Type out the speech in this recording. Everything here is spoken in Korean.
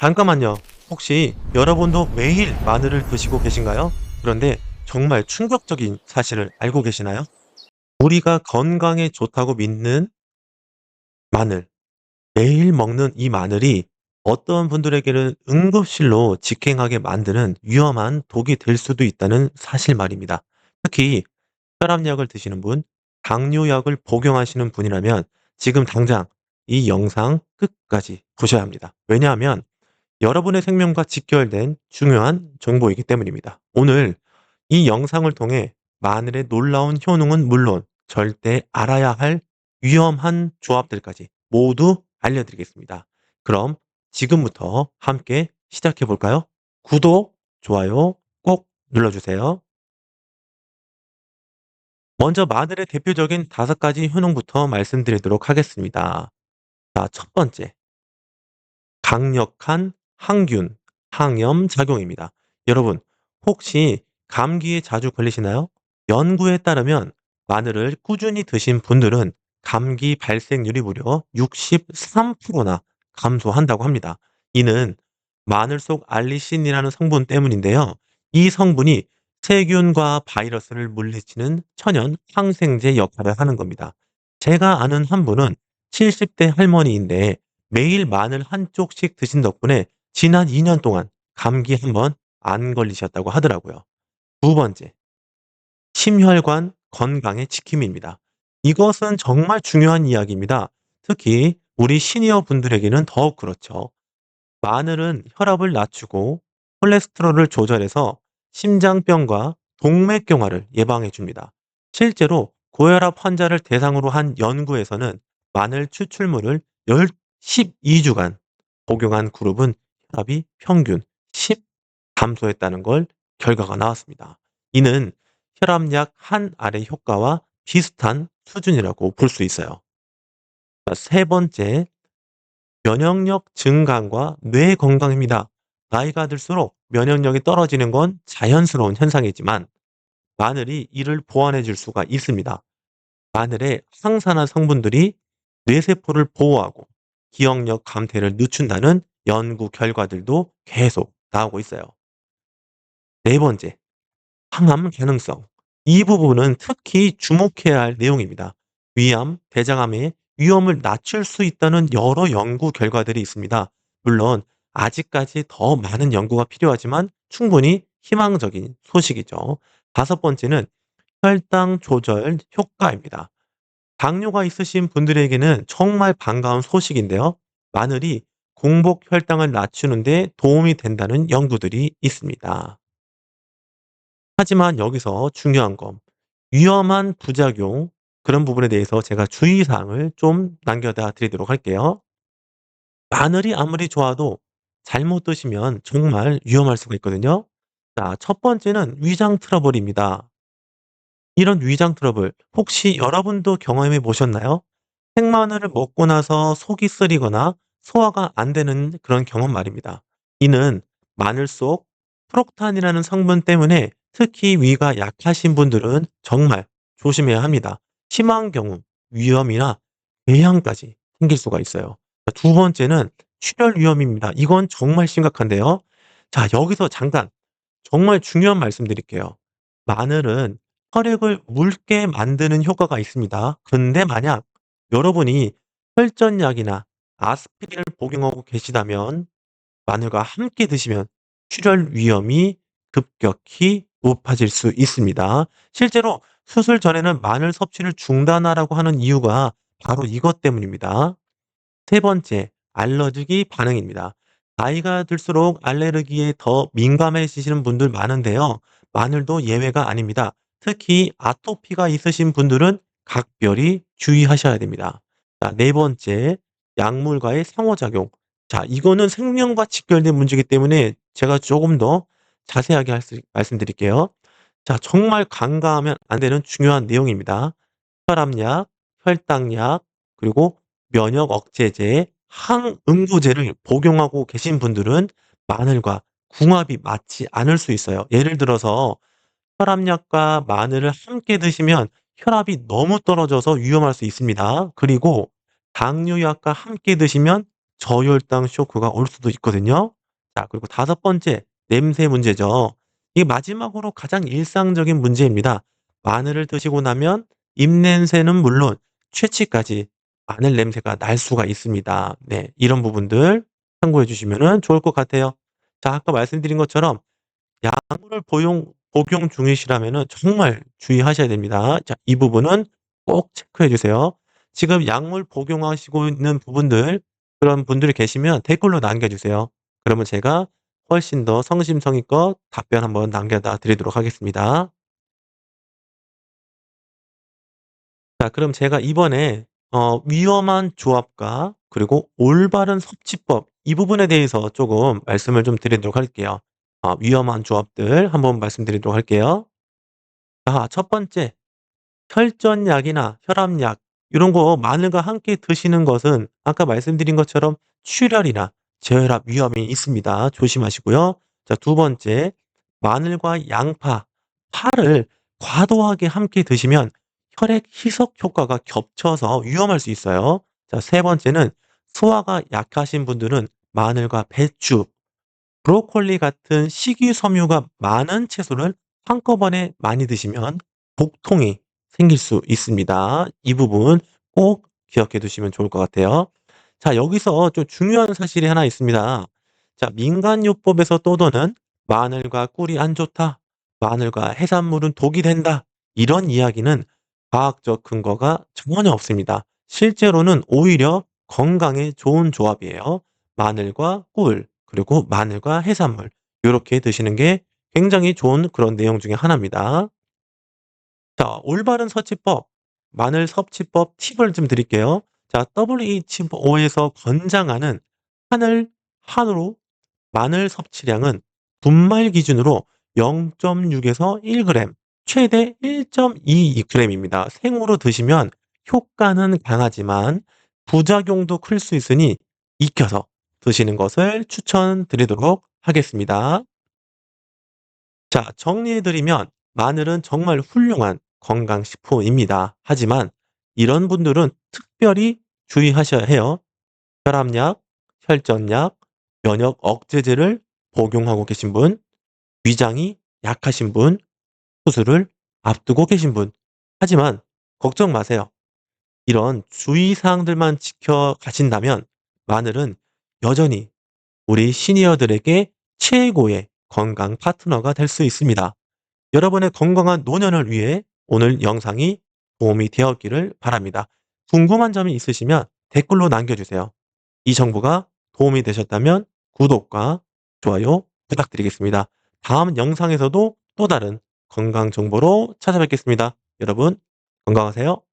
잠깐만요. 혹시 여러분도 매일 마늘을 드시고 계신가요? 그런데 정말 충격적인 사실을 알고 계시나요? 우리가 건강에 좋다고 믿는 마늘, 매일 먹는 이 마늘이 어떤 분들에게는 응급실로 직행하게 만드는 위험한 독이 될 수도 있다는 사실 말입니다. 특히 혈압약을 드시는 분, 당뇨약을 복용하시는 분이라면 지금 당장 이 영상 끝까지 보셔야 합니다. 왜냐하면 여러분의 생명과 직결된 중요한 정보이기 때문입니다. 오늘 이 영상을 통해 마늘의 놀라운 효능은 물론 절대 알아야 할 위험한 조합들까지 모두 알려드리겠습니다. 그럼 지금부터 함께 시작해 볼까요? 구독, 좋아요 꼭 눌러주세요. 먼저 마늘의 대표적인 다섯 가지 효능부터 말씀드리도록 하겠습니다. 자, 첫 번째. 강력한 항균, 항염 작용입니다. 여러분, 혹시 감기에 자주 걸리시나요? 연구에 따르면 마늘을 꾸준히 드신 분들은 감기 발생률이 무려 63%나 감소한다고 합니다. 이는 마늘 속 알리신이라는 성분 때문인데요. 이 성분이 세균과 바이러스를 물리치는 천연 항생제 역할을 하는 겁니다. 제가 아는 한 분은 70대 할머니인데 매일 마늘 한 쪽씩 드신 덕분에 지난 2년 동안 감기 한 번 안 걸리셨다고 하더라고요. 두 번째, 심혈관 건강의 지킴입니다. 이것은 정말 중요한 이야기입니다. 특히 우리 시니어 분들에게는 더욱 그렇죠. 마늘은 혈압을 낮추고 콜레스테롤을 조절해서 심장병과 동맥경화를 예방해 줍니다. 실제로 고혈압 환자를 대상으로 한 연구에서는 마늘 추출물을 12주간 복용한 그룹은 혈압이 평균 10 감소했다는 걸 결과가 나왔습니다. 이는 혈압약 한 알의 효과와 비슷한 수준이라고 볼 수 있어요. 자, 세 번째, 면역력 증강과 뇌 건강입니다. 나이가 들수록 면역력이 떨어지는 건 자연스러운 현상이지만 마늘이 이를 보완해 줄 수가 있습니다. 마늘의 항산화 성분들이 뇌세포를 보호하고 기억력 감퇴를 늦춘다는 연구 결과들도 계속 나오고 있어요. 네 번째, 항암 가능성. 이 부분은 특히 주목해야 할 내용입니다. 위암, 대장암의 위험을 낮출 수 있다는 여러 연구 결과들이 있습니다. 물론 아직까지 더 많은 연구가 필요하지만 충분히 희망적인 소식이죠. 다섯 번째는 혈당 조절 효과입니다. 당뇨가 있으신 분들에게는 정말 반가운 소식인데요. 마늘이 공복 혈당을 낮추는데 도움이 된다는 연구들이 있습니다. 하지만 여기서 중요한 건 위험한 부작용 그런 부분에 대해서 제가 주의사항을 좀 남겨다 드리도록 할게요. 마늘이 아무리 좋아도 잘못 드시면 정말 위험할 수가 있거든요. 자, 첫 번째는 위장 트러블입니다. 이런 위장 트러블 혹시 여러분도 경험해 보셨나요? 생마늘을 먹고 나서 속이 쓰리거나 소화가 안 되는 그런 경험 말입니다. 이는 마늘 속 프록탄이라는 성분 때문에 특히 위가 약하신 분들은 정말 조심해야 합니다. 심한 경우 위염이나 궤양까지 생길 수가 있어요. 두 번째는 출혈 위험입니다. 이건 정말 심각한데요. 자, 여기서 잠깐 정말 중요한 말씀 드릴게요. 마늘은 혈액을 묽게 만드는 효과가 있습니다. 근데 만약 여러분이 혈전약이나 아스피린을 복용하고 계시다면 마늘과 함께 드시면 출혈 위험이 급격히 높아질 수 있습니다. 실제로 수술 전에는 마늘 섭취를 중단하라고 하는 이유가 바로 이것 때문입니다. 세 번째, 알러지 반응입니다. 나이가 들수록 알레르기에 더 민감해지시는 분들 많은데요. 마늘도 예외가 아닙니다. 특히 아토피가 있으신 분들은 각별히 주의하셔야 됩니다. 자, 네 번째, 약물과의 상호작용. 자, 이거는 생명과 직결된 문제이기 때문에 제가 조금 더 자세하게 할 수, 말씀드릴게요. 자, 정말 간과하면 안 되는 중요한 내용입니다. 혈압약, 혈당약, 그리고 면역 억제제, 항응고제를 복용하고 계신 분들은 마늘과 궁합이 맞지 않을 수 있어요. 예를 들어서 혈압약과 마늘을 함께 드시면 혈압이 너무 떨어져서 위험할 수 있습니다. 그리고 당뇨약과 함께 드시면 저혈당 쇼크가 올 수도 있거든요. 자 그리고 다섯 번째 냄새 문제죠. 이 마지막으로 가장 일상적인 문제입니다. 마늘을 드시고 나면 입냄새는 물론 취취까지 마늘 냄새가 날 수가 있습니다. 네. 이런 부분들 참고해 주시면은 좋을 것 같아요. 자 아까 말씀드린 것처럼 약물을 복용 복용 중이시라면은 정말 주의하셔야 됩니다. 자 이 부분은 꼭 체크해 주세요. 지금 약물 복용하시고 있는 부분들 그런 분들이 계시면 댓글로 남겨 주세요. 그러면 제가 훨씬 더 성심성의껏 답변 한번 남겨다 드리도록 하겠습니다. 자 그럼 제가 이번에 어 위험한 조합과 그리고 올바른 섭취법 이 부분에 대해서 쪼금 말씀을 좀 드리도록 할게요. 어 위험한 조합들 한번 말씀드리도록 할게요. 아첫 번째 혈전약이나 혈압약 요런 거 마늘과 함께 드시는 것은 아까 말씀드린 것처럼 출혈이나 저혈압 위험이 있습니다. 조심하시고요. 자 두 번째 마늘과 양파, 파를 과도하게 함께 드시면 혈액 희석 효과가 겹쳐서 위험할 수 있어요. 자 세 번째는 소화가 약하신 분들은 마늘과 배추, 브로콜리 같은 식이섬유가 많은 채소를 한꺼번에 많이 드시면 복통이 생길 수 있습니다. 이 부분 꼭 기억해 두시면 좋을 것 같아요. 자 여기서 좀 중요한 사실이 하나 있습니다. 자 민간요법에서 떠도는 "마늘과 꿀이 안 좋다. 마늘과 해산물은 독이 된다." 이런 이야기는 과학적 근거가 전혀 없습니다. 실제로는 오히려 건강에 좋은 조합이에요. 마늘과 꿀 그리고 마늘과 해산물 요렇게 드시는 게 굉장히 좋은 그런 내용 중에 하나입니다. 자 올바른 섭취법, 마늘 섭취법 팁을 좀 드릴게요. 자 WHO 에서 권장하는 하늘 한우 마늘 섭취량은 분말 기준으로 0.6 에서 1 그램 최대 1.22 그램입니다. 생으로 드시면 효과는 강하지만 부작용도 클 수 있으니 익혀서 드시는 것을 추천드리도록 하겠습니다. 자 정리해 드리면 마늘은 정말 훌륭한 건강식품입니다. 하지만 이런 분들은 특별히 주의하셔야 해요. 혈압약, 혈전약, 면역 억제제를 복용하고 계신 분, 위장이 약하신 분, 수술을 앞두고 계신 분. 하지만 걱정 마세요. 이런 주의 사항들만 지켜 가신다면 마늘은 여전히 우리 시니어들에게 최고의 건강 파트너가 될 수 있습니다. 여러분의 건강한 노년을 위해 오늘 영상이 도움이 되었기를 바랍니다. 궁금한 점이 있으시면 댓글로 남겨 주세요. 이 정보가 도움이 되셨다면 구독과 좋아요 부탁드리겠습니다. 다음 영상에서도 또 다른 건강 정보로 찾아뵙겠습니다. 여러분 건강하세요.